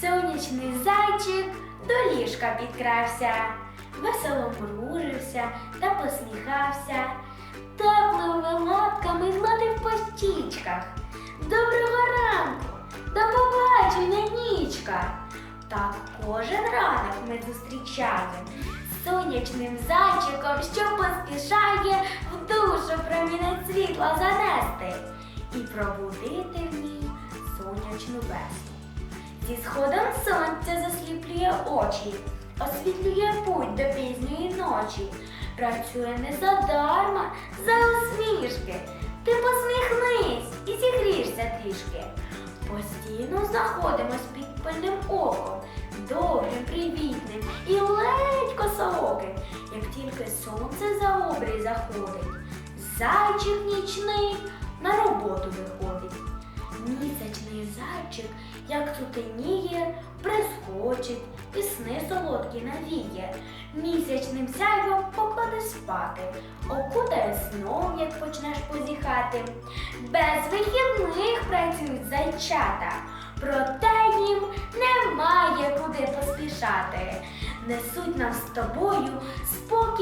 Сонячний зайчик до ліжка підкрався, весело мружився та посміхався, теплими лапками гладив по щічках. Доброго ранку, до побачення, нічка. Так кожен ранок ми зустрічаємо сонячним зайчиком, що поспішає в душу промінець світла занести і пробудити в ній сонячну весну. Зі сходом сонця засліплює очі, освітлює путь до пізньої ночі. Працює не задарма, за усмішки. Ти посміхнись і зігрішся трішки. Постійно знаходимось під пильним оком, добрим, привітним і ледь косооким, як тільки сонце за обрій заходить. Зайчик нічний на роботу виходить. Зайчик, як сутеніє, прискочить і сни солодкі навіє. Місячним сяйвом покладе спати, окутає сном, як почнеш позіхати. Без вихідних працюють зайчата, проте їм немає куди поспішати. Несуть нам з тобою спокій